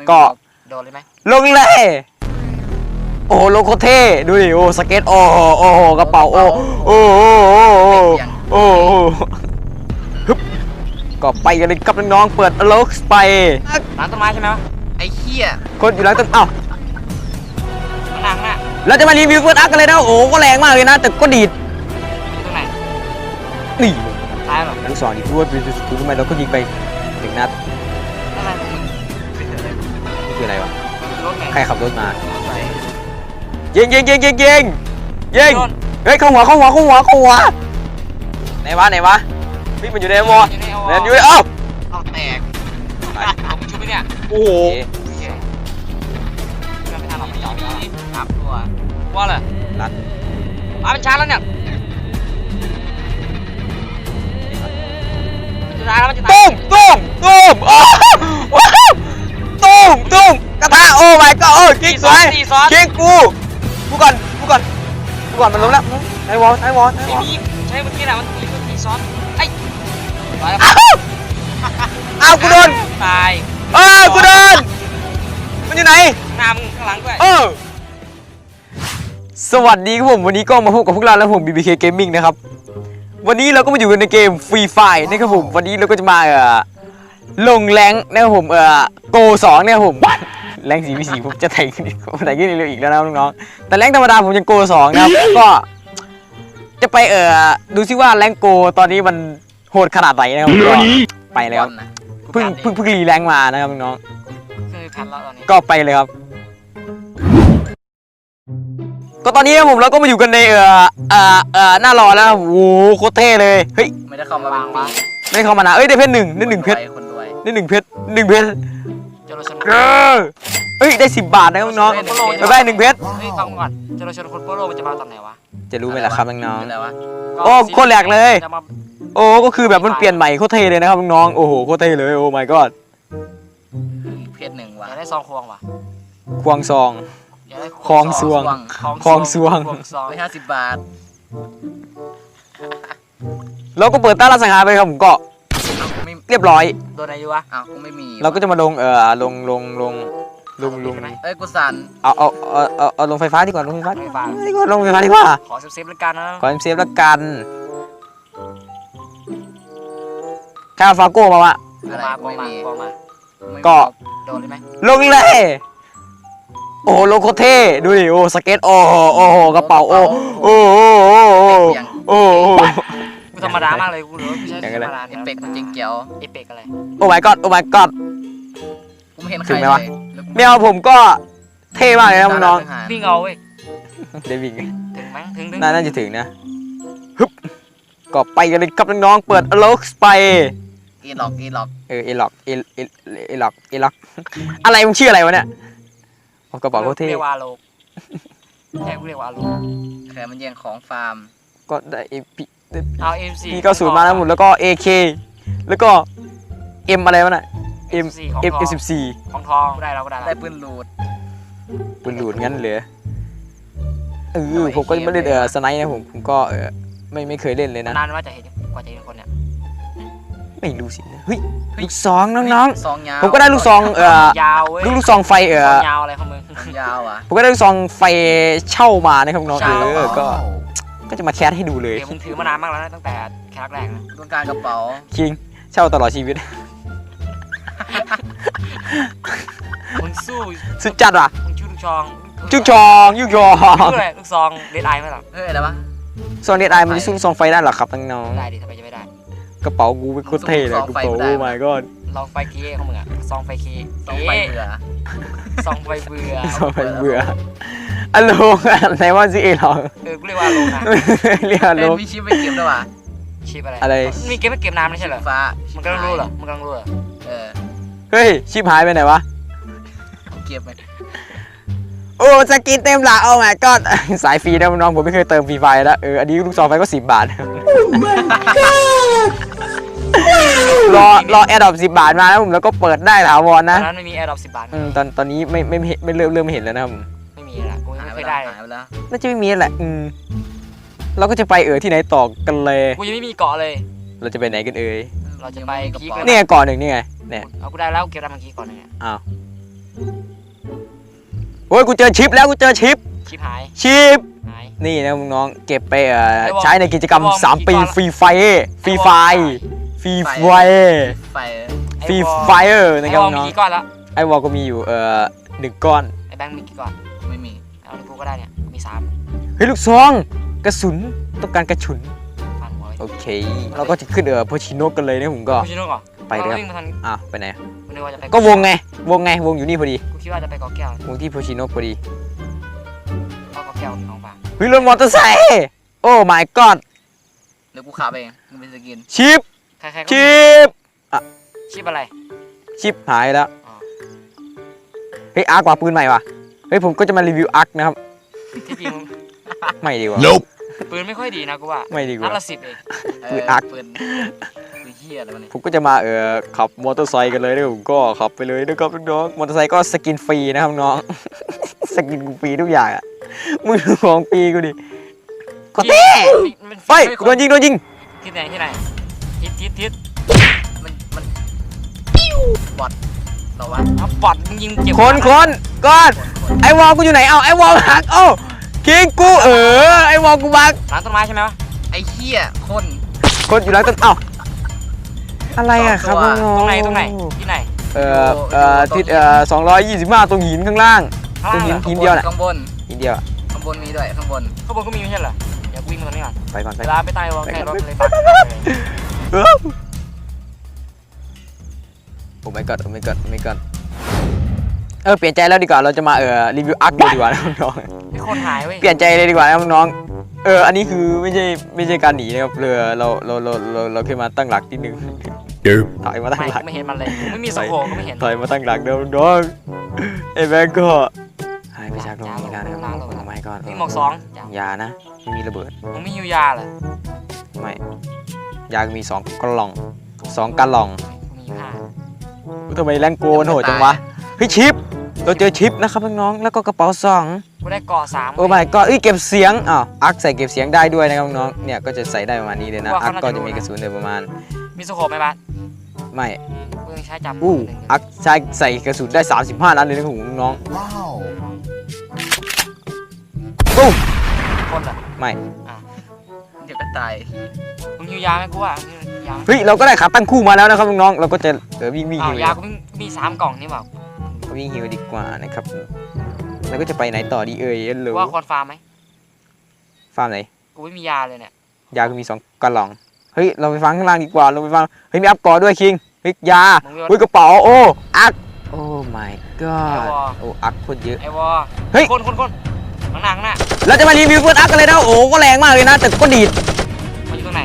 ไม่มีก็โดนเลยไหมลงเลย โอ้โหลงโคตรเท่ดูดิโอ้สเก็ตโอ้โหโอ้โหกระเป๋าโอ้โอ้โอ้โอ้โอ้โอ้โอ้ฮึบก็ไปกันเลยครับน้องๆเปิดอโลกไป ร้านต้นไม้ใช่ไหมวะไอ้เหี้ยคนอยู่หลังต้นเอ้าข้างหน้าข้างหน้าเราจะมารีวิวเฟิร์สอัพกันเลยนะโอ้โหก็แรงมากเลยนะ แต่ก็ดีดอยู่ตรงไหนนี่ซ้ายเหรอ ลูกศรอีกด้วยเป็นสกูทำไมเราก็ยิงไปหนึ่งนัดอะไรมึงนี่ คืออะไรวะ รถไงใครขับรถมาใส่ยิงยิงยิงยิงยิงยิงโดน เฮ้ยเข้าหัวเข้าหัวเข้าหัวเข้าหัวไหนวะไหนวะพี่มันอยู่ในวออยู่ในแลนอยู่ในเอ้า เอาแตกเอามึงชุบไปเนี่ยโอ้โหโอเคเพื่อนไม่ทันหรอกไม่ยอมไม่ยอมครับตัวว่าเลยรัดมาเป็นช้าแล้วเนี่ยมันจะตายแล้วมันจะตายตุ้มตุ้มตุ้มโอ้ว้าวตุ้ม ตุ้มกระทะโอ้ my god โอ้คิงสวยสี่ซ้อน คิงกูกูก่อนกูก่อนกูก่อนมันล้มแล้วไอ้วอลไอ้วอลไอ้ไม่วอลมีใช่เมื่อกี้น่ะมันมีมันมีซ้อนไอ้ตายแล้วอ้าวอ้าวกูโดนตายเออกูโดนมันอยู่ไหน หน้ามึงข้างหลังด้วยเออสวัสดีครับผมวันนี้ก็มาพบกับพวกเราแล้วผม BBK Gaming นะครับ วันนี้เราก็มาอยู่กันในเกม Free Fire นะครับผม วันนี้เราก็จะมาเอ่อลงแรงค์นะครับผมเอ่อโกสองเนี่ยครับผม แรงสีมีสีผมจะไต่ขึ้นอีกผมไต่ขึ้นเร็วๆอีกแล้วนะครับน้องๆแต่แรงค์ธรรมดาผมยังโกสองนะครับก็ จะไปเอ่อดูซิว่าแรงค์โกตอนนี้มันโหดขนาดไหนนะครับก็ไปเลยครับนะเพิ่งเพิ่งเพิ่งรีแรงค์มานะครับน้องๆคือทันแล้วตอนนี้ก็ไปเลยครับ ก็ตอนนี้ผมเราก็มาอยู่กันในเอ่อเอ่อเอ่อหน้ารอแล้วนะโอ้โหโคตรเท่เลยเฮ้ยไม่ได้เข้ามาเป็นปีไม่เข้ามานะเอ้ยได้เพชรหนึ่งได้หนึ่งเพชรคนรวยได้หนึ่งเพชรหนึ่งเพชรเจโรชนเกอเฮ้ยได้สิบบาทนะน้องๆไปได้หนึ่งเพชรเฮ้ยฟังก่อนเจโรชนคนโปโลมันจะมาตอนไหนวะจะรู้ไหมล่ะครับน้องเป็นไรวะโอ้โคตรแหลกเลย จะมาๆโอ้ก็คือแบบมันเปลี่ยนใหม่โคตรเท่เลยนะครับน้องๆโอ้โหโคตรเท่เลยโอ้ my god เพศหนึ่งอว่ะยากได้ซองควงว่ะควงซอง อยากได้คลองซวง คลองซวงควงซองไปห้าสิบบาทเราก็เปิดต้านรับสังหารไปครับผมก็เอากูไม่ เรียบร้อยโดนอะไรอยู่วะอ้าวกูไม่มีเราก็จะมาลงเอ่อลงลงลงลงลงใช่ไหมเอ้ยกูสั่นเอาเอาเอาเอาเอาลงไฟฟ้าดีกว่าลงไฟฟ้าดีไม่กว่าฟังดีกว่าลงไฟฟ้าดีกว่าขอเซฟๆแล้วกันนะขอเซฟแล้วกันข้าวฟาโก้มาวะอะไรมากูกองไม่มามีกองมาไม่มีก็โดนเลยไหมลงเลย โอ้โหลงโคตรเท่ดูดิโอ้สเก็ตโอ้โหโอ้โหกระเป๋าโอ้โอ้โหโอ้โหโอ้โหกู ธรรมดามากเลยกูรู้ว่ากูใช้อย่างธนั้รนรแหมละดาเอฟเฟกต์มันจริงเกียวเอฟเฟกอะไรโอ้ my god โอ้ my god กูไม่เห็นใคถึรงไหมวะเลยแล้วกูแมวผมก็เท่มากเลยนะน้องทหารวิ่งเอาเว้ยๆเดวิงถึงไหมถึงถึงน่าน่าจะถึงนะฮึบก็ไปกันเลยครับน้องๆเปิดอโลกไปอีล็อกอีล็อกเออเอล็อกเอเอเอล็อกเอล็อกอะไรมึงชื่ออะไรวะเนี่ยโอ้กระเป๋าโคตรเท่เรียกว่าโลกแค่กูเรียกว่าโลกแค่มันแย่งของฟาร์มก็ได้เอพี เอาเอ็มซีพีเก้าศูนย์มาแล้วหมดแล้วก็เอเคแล้วก็เอ็มอะไรวะน่ะเอ็มของเอ็มทเอองสิบสี่ของทองได้แล้วก็ได้ได้แล้วปืนลูดปืนหลูดงั้นเลยเออผมก็ไม่ได้เออสไนด์นะผมผมก็เออไม่ไม่เคยเล่นเลยนะนานว่าจะเห็นกว่าจะเห็นคนเนี่ยไม่รู้สินะเฮ้ยลูกซองน้องซองยาวๆผมก็ได้ลูกซองเออยาวเว้ยลูกลูกซองไฟเอซอองยาวอะไรของมึงยาวอะผมก็ได้ลูกซองไฟเช่ามานะครับน้องเช่าเออก็ ก็จะมาแคสให้ดูเลย เดี๋ยวมึงถือมานานมากแล้วนะตั้งแต่แคสแรกนะต้องการกระเป๋า คิง เช่าตลอดชีวิตมึงสู้สุดจัดว่ะมึงชื่อลูกชองจุกชองยุกชองชื่ออะไรลูกซองเดดไอไหมล่ะเฮ้ยอะไรวะซองเดดไอมันจะสู้ลูกซองไฟได้เหรอครับน้องได้ดิทำไมจะไม่ได้ ๆกระเป๋ากูเป็นโคตรเท่เลยกระเป๋าโอ้ my god ลองไฟเคของมึงอะซองไฟเคซองไฟเบื่อซองไฟเบื่อซองไฟเบื่อ อโลงอะไรว่าสิเอลองเออกูเรียกว่าโลนะเรียกอโลเอ้ยงมีชิปไปเก็บด้วยว่ะชิปอะไรอะไร มีเกมไม่เกมน้ำไม่ใช่เหรอฟ้ามัมันกำลังรู้เหรอมันกำลังรู้เหรอเออเฮ้ยชิบหายไปไหนวะเก็บไปโอ้สกินเต็มหละโอ้ my god สายฟรีนะน้องผมไม่เคยเติมฟรีไฟแล้วเอออันนี้ลูกซองไฟก็สิบบาทรอรอแอดดอปสิบบาทมาแล้วผมแล้วก็เปิดได้ถาวรตอนะนนั้นไม่มีแอร์ดรอปสิบบาทอืมตอนตอนนี้ไม่ไม่ไม่ไม่เริ่มเริ่มไม่เห็นแล้วนะครับผ มไม่มีละกูยังหายไม่ไปเคยแล้วได้เลยหายไปแล้วน่าจะไม่มีแหละ อืมเราก็จะไปเออที่ไหนต่อกันเลย กูยังไม่มีเกาะเลย เราจะไปไหนกันเอ่ยเราจะไปพีคเนี่ยก่อนหนึ่งนี่ไง เนี่ย เอากูได้แล้วเก็บได้เมื่อกี้ก่อนหนึงอะอ้าวโอ้ยกูเจอชิปแล้วกูเจอชิป ชิบหายชิป หาย นี่นะน้องๆเก็บไปเอ่อไอ้วอลใช้ในกิจกรรม ไอ้วอล3ปีมีกี่ก้อนฟรีไฟฟรีไฟฟรีไฟไฟฟรีไฟเออร์ไอ้นะครับวอลมีน้องกี่ก้อนแล้วไอ้วอลก็มีอยู่เอ่อหนึ่งก้อนไอ้แบงค์มีกี่ก้อนไม่มี เอาในกูก็ได้เนี่ยมีสามเฮ้ยลูกซอง กระสุนต้องการกระสุน ฟันหัวไว้โอเค เราก็จะขึ้นเออโพชิโนกันเลยนะผมก็ กูชิโน่ก่อนไปเลยครับ วิ่งมาทันอ้าวไปไหนกูนึกว่าจะไปก็วงไง วงไง วงอยู่นี่พอดี กูคิดว่าจะไปเกาะแก้ววงที่โพชิโนพอดีเอาเกาะแก้วน้องป่าเฮ้ยรถมอเตอร์ไซค์โอ้ my god เดี๋ยวกูขับเองมึงเป็นสกินชิป ใครๆก็ชิปชิปอะไรชิปหายแล้วอ๋อเฮ้ยอาร์กว่าปืนใหม่ว่ะ เฮ้ยผมก็จะมารีวิวอาร์กนะครับ ที่จริงไม่ดีกว่าปืนไม่ค่อยดีนะกูว่าไม่ดีกนัดว่าละสิบเองปืนอักปืนปืนเฮียอะไรวะเนี่ยผมก็จะมาเออขับมอเตอร์ไซค์กันเลยนะผมก็ขับไปเลยนะครับน้องๆมอเตอร์ไซค์ก็สกินฟรีนะครับน้อง สกินกูฟรีทุกอย่างอะมึงดูของฟรีกูดิก็เต้มันไปม่โดนยิงโดนยิงที่ไหนที่ไหนทิศทิศทิศมันมันบอด เหรอวะเอาบอดมึงยิงเจ็บคนคนก้อนคนคนไอวอลกูอยู่ไหนเอาไอวอลหักเอ้าคิงกูเออไอวอลกูบักหลังต้นไม้ใช่ไหมวะไอ้เฮียคนคนอยู่หลังต้นเอ้าอะไรอะครับน้องๆตรงไหนตรงไหนที่ไหนเอ่อเอ่อทิศเอ่อสองร้อยยี่สิบห้าตรงหินข้างล่างข้างล่างเหรอหินเดียวน่ะข้างบนหินเดียวอะข้างบนมีด้วยข้างบนข้างบนก็มีไม่ใช่เหรอเดี๋ยวกูวิ่งมาตรงนี้ก่อนไปก่อนไปเวก่อนลาไปใต้รถไปใกล้ก่อนรถเลยปั กเออโอ้ไม่กอดโอ้ไม่กอดโอ้ไม่กอดเออเปลี่ยนใจแล้วดีกว่าเราจะมาเอ่อรีวิวอาร์คดีกว่านะน้องๆมีคนหายเว้ยเปลี่ยนใจเลยดีกว่านะครับน้องๆเอออันนี้คือไม่ใช่ไม่ใช่การหนีนะครับเรือเราเราเราเราเราแค่มาตั้งหลักที่หนึ่งถอยมาตั้งไม่หลัก ไม่เห็นมันเลยไม่มีสโคปก็ไม่เห็นถอยมาตั้งหลักเดิมน้องไอ้แบงก์ก็หายไปจากตรงนี้แล้วนะครับผลไม้ก่อนนี่หมวกสองจ้ะยานะไม่มีระเบิดมึงไม่ยูยาเหรอไม่ยาก็มีสองกล่องสองกะล่องกูมีอยู่ห้า อุ๊ยทำไมแรงโกนโหดจังวะเฮ้ยชิป เราเจอชิปนะครับน้องๆแล้วก็กระเป๋าสอง กูได้เกาะสามโอ้ my god เอ้ยเก็บเสียงอ้าวอักใส่เก็บเสียงได้ด้วยนะครับน้องๆเนี่ยก็จะใส่ได้ประมาณนี้เลยนะ อักก็จะมีกระสุนเลยประมาณ มีสโคปไหมบ้านไม่กูยังใช้จับอู้ หนึ่งอักใช้ใส่กระสุนได้ 35นัดเลยนะครับผมน้องอู้คนเหรอไม่เดี๋ยวก็ตายมึงยูยาไหมกูว่ามึงยูยาไหมเฮ้ยเราก็ได้ขาตั้งคู่มาแล้วนะครับน้องๆเราก็จะเออวิ่งวิ่งอ้าฮิวว ยากูมีมีสามกล่องนี่เปล่าวิ่งฮิวดีกว่านะครับแล้วก็จะไปไหนต่อดีเอ่ยเอลโหลกูว่าควรฟาร์มไหมฟาร์มไหน กูไม่มียาเลยเนี่ยยาก็มีสองกระหล่อง เฮ้ย เราไปฟังข้างล่างดีกว่า เราไปฟัง เฮ้ย มีอัพกอด้วยคิงเฮ้ยยามึงมีเฮ้ยกระเป๋า โอ้ อัก โอ้ my god ไอ้วอโอ้ อักโคตรเยอะ ไอวอเฮ้ย คนคนคน ข้างหน้าข้างหน้าเราจะมารีวิวเพื่อนอักกันเลยนะโอ้ก็แรงมากเลยนะ แต่ก็ดีดมันอยู่ตรงไหน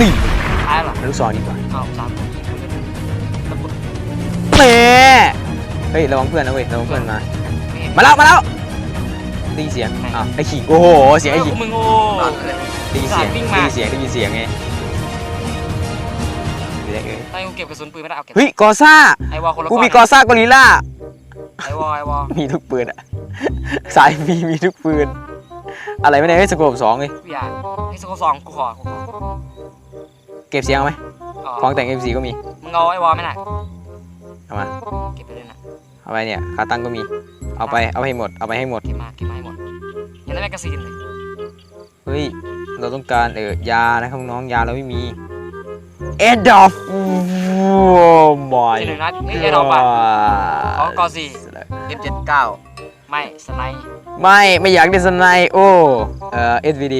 นี่ท้ายเหรอลูกซองดีกว่าอ้าวสามคนยิงกูเลยแหม่เฮ้ยระวังเพื่อนนะเว้ยระวังเพื่อนมาไม่เห็นมาแล้วมาแล้วได้ยินเสียงอ้าวไอ้ขิงโอ้โหเสียงไอ้ขิงมึงโอ้รอดเลยได้ยินเสียงวิ่งได้มายินเสียงได้ยินเสียงไงเดี๋ยวเอ้ยตอนนี้กูเก็บกระสุนปืนไม่ได้เอาเก็บเฮ้ยกอซ่าไอวอคนละกูก้อนมีกอซ่ากอริลล่า ไอวอไอวอมีทุกปืนอะสายมีมีทุกปืน อะไรไม่ได้เฮ้ยสโคปสองเลยกูอยากไอสโคสองกูขอกูขอเก็บเสียงเอาไหมอ๋อของแต่ง MC ก็มีมึงเอาไอวอไหมน่ะเอามาเก็บไปเลยนะเอาไปเนี่ยขาตั้งก็มี เอาไปเอาไปให้หมดเอาไปให้หมด เก็บมาเก็บมาให้หมดยังได้แมกกาซีนเลยเฮ้ย เราต้องการเออยานะครับน้องยาเราไม่มีเอ็ดอฟโอ้ my ที่หนึ่งนัดนี่ไอ้ดอกป่ะข อกอสี่เอฟเจ็ดเก้าไม่สไนป์ไม่ไม่อยากได้สไนโอเอ่อ SVD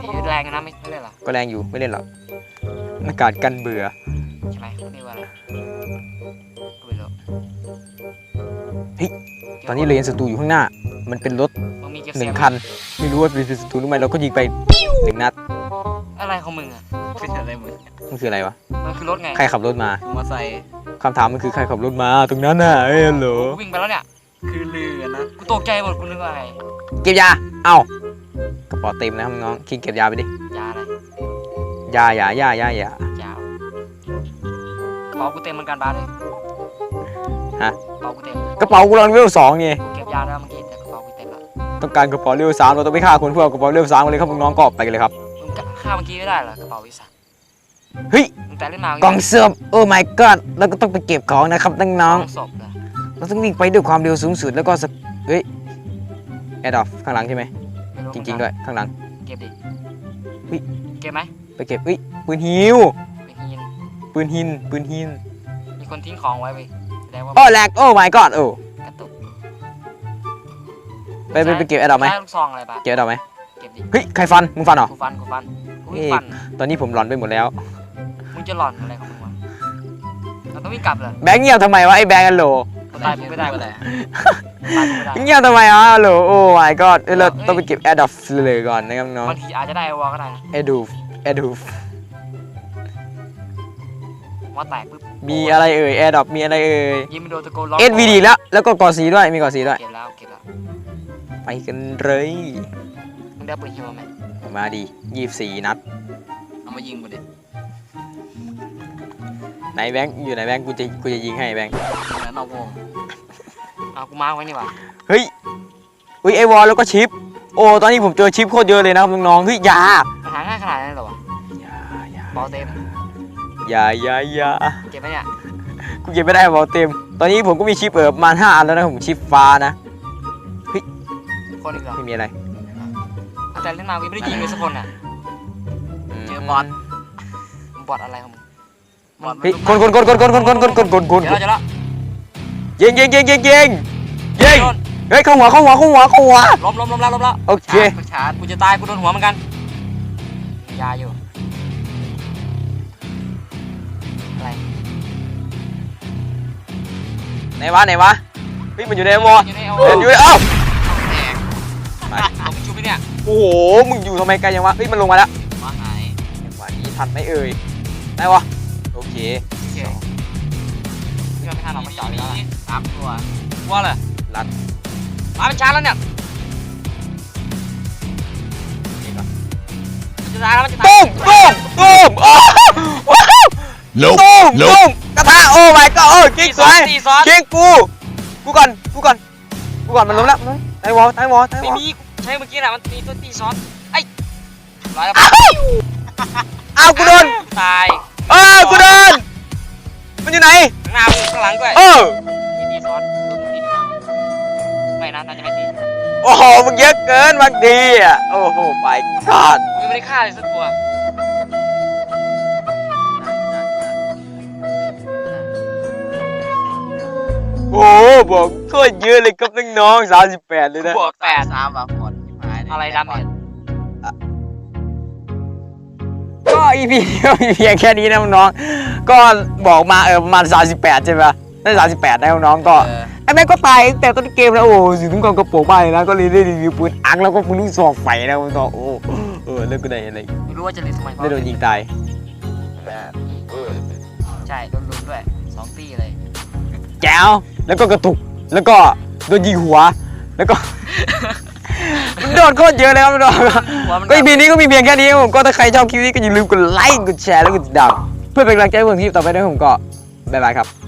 เดี๋ยวดีแรงนะไม่ไม่เล่นหรอก็แรงอยู่ไม่เล่นหรอกอากาศกันเบื่อใช่ไหมไม่ว่าอะไรกูไม่รู้เฮ้ยตอนนี้เราเห็นศัตรูอยู่ข้างหน้า มันเป็นรถมึงมีเก็บหเสีนึ่ยงงคัน ไม่รู้ว่าเป็นศัตรูหรือไม่เราก็ยิงไปหนึ่งนัด อะไรของมึงอะเป็นอะไรมึงมันคืออะไรวะ มันคือรถไงใครขับรถมา มอไซค์คำถามมันคือใครขับรถมา ตรงนั้นน่ะ เอ้ยฮัลโหลกูวิ่งไปแล้วเนี่ย คือเรือนะ กูตกใจหมดกูนึกว่าอะไรเก็บยา เอ้ากระเป๋าเต็มนะครับน้องคิงเก็บยาไปดิ ยาอะไรยายายายายายาวกระเป๋ากูเต็มเหมือนกันบ้านเลยฮะ กระเป๋ากูเต็ม กระเป๋ากูรอนเวลสองไง กูเก็บยาแล้วเมื่อกี้แต่กระเป๋ากูเต็มแล้วต้องการกระเป๋าเวลสามเราต้องไปฆ่าคนเพื่อเอากระเป๋าเวลสามมาเลยครับน้องๆก็ไปกันเลยครับ มึงกะฆ่าเมื่อกี้ไม่ได้เหรอกระเป๋าวิสาเฮ้ยมึงแต่เล่นมากล่องเสื้อโอ้ my god แล้วก็ต้องไปเก็บของนะครับน้องศพเหรอๆเราต้องวิ่งไปด้วยความเร็วสูงสุดแล้วก็สะเฮ้ยแอร์ดอฟข้างหลังใช่ไหมไม่จริง ๆ ด้วยข้างหลัง เก็บดิเฮ้ย เก็บไหมไปเก็บเฮ้ยปืนฮิวไปหินปืนหินปืนหินมีคนทิ้งของไว้เว้ยแสดงว่าโอ้แลกโอ้ my god โอ้กระตุกไปไปไปเก็บแอร์ดอปไหมใช้ลูกซองอะไรปะเก็บแอร์ดอปไหมเก็บดิเฮ้ยใครฟันมึงฟันเหรอกูฟันกูฟัน กูเอ๊ะฟันตอนนี้ผมหลอนไปหมดแล้ว มึงจะหลอนอะไรของมึงวะเราต้องวิ่งกลับเหรอแบงค์เงียบทำไมวะไอ้แบงค์กันโหลกูตายกูไม่ได้กูตายกูไม่ได้ เงียบทำไมอะโหลโอ้ my god เอ้ยเราต้องไปเก็บแอร์ดอปเลยก่อนนะครับน้องบางทีอาจจะได้วอลก็ได้นะแอร์ดูแอร์ดูวอลแตกปุ๊บมีอะไรเอ่ยแอร์ดอปมีอะไรเอ่ยยิงไปโดนตะโกนร้อง SVD แล้วแล้วก็กอสีด้วยมีกอสีด้วย เก็บแล้วเก็บแล้วไปกันเลยมึงได้ปืนฮิวไหม มาดียี่สี่นัด เอามายิงกูดิไหนแบงค์อยู่ไหนแบงค์กูจะกูจะยิงให้แบงค์แล้วนอกวงเอากูมาร์คไว้นี่หว่าเฮ้ยเฮ้ยไอวอลแล้วก็ชิป โอ้ตอนนี้ผมเจอชิปโคตรเยอะเลยนะครับน้องๆเฮ้ยอยามันหาง่ายขนาดนั้นเลยเหรอวะอย่าอย่าบอลเต็มอย่าอย่าอย่าเก็บไหมเนี่ยกูเก็บไม่ได้บอลเต็ม ตอนนี้ผมก็มีชิปเออประมาณห้าอันแล้วนะผมชิปฟ้านะคนอีกเหรอไม่มีอะไรเอา แต่เล่นมากูไม่ได้ยิงเลยสักคนอะมเจอบอลมึงบอดอะไรของมึงบอดเฮ้ยคนคนคนคนคนคนคนคนคนคนคนเดี๋ยวเราจะละยิงยิงยิงยิงยิงยิงโดนเฮ้ยเข้าหัวเข้าหัวเข้าหัวเข้าหัวล้มล้มล้มแล้วล้มแล้วโอเคกูชาร์จกูจะตายกูโดนหัวเหมือนกันยาอยู่อะไรไหนวะไหนวะเฮ้ยมันอยู่ในวอลอยู่ในเอาเดินอยู่ในเอ้าแตกเอาไปชูไปเนี่ย โอ้โห มึงอยู่ทำไมไกลยังวะ เฮ้ย มันลงมาแล้วมาหายจังหวะนี้ทันไหมเอ่ย ได้วะ โอเคโอเคเพื่อนไม่ทันหรอกมันเจาะเลยแล้วสามตัวว่าเลยรัดมาเป็นชาร์จแล้วเนี่ยมันจะตายแล้วมันจะตายตุ้มตุ้มตุ้มโอ้ว้าว Nope. ตุ้ม Nope. ตุ้มกระทะโอ้ my god โอ้กิ๊กสวยตีซ้อนกิ๊กกู กูก่อน กูก่อน กูก่อนมันล้มแล้วไต้วอลไต้วอลไต้วไม่อล มีใช่เมื่อกี้น่ะมันมีตัวตีซ้อนไอ้ร้อยแล้วอ้าวอ้าวกูโดนตายเออกูโดนมันอยู่ไหนข้างหน้ามึงข้างหลังด้วยเออมีตีซ้อนดูตีดีกว่าไม่นะน่าจะไม่ตีโอ้โหมึงเยอะเกินบางทีอะโอ้โห my god มึงไม่ได้ฆ่าเลยสักตัวโอ้โหบอกโคตรเยอะเลยครับน้องๆสามสิบแปดเลยนะบวกแปดสามอะผล อะไรดำเนี่ยก็ EP นี้ก็มีเพียงแค่นี้นะน้องๆก็บอกมาเออประมาณ 38 ใช่ไหมได้38นะน้องๆก็ไอ้แม่งก็ตายตั้งแต่ต้นเกมแล้วโอ้สิถึงกองกระโปรงไปนะก็เลยได้รีวิวปืนอังแล้วก็ปืนลูกซองไฟนะน้องๆโอ้เออเลิกก็ได้อะไรไม่รู้ว่าจะเล่นทำไมได้โดนยิงตายใช่โดนลุมด้วยสองตีเลยแก้วแล้วก็กระตุกแล้วก็โดนยิงหัวแล้วก็ มันโดนโคตรเยอะเลยครับน้องๆก็อีพีนี้ก็มีเพียงแค่นี้ครับผมก็ถ้าใครชอบคลิปนี้ก็อย่าลืมกดไลค์กดแชร์แล้วกดติดตามเพื่อเป็นกำลังใจให้ผมคลิปต่อไปด้วยผมก็บ๊ายบายครับ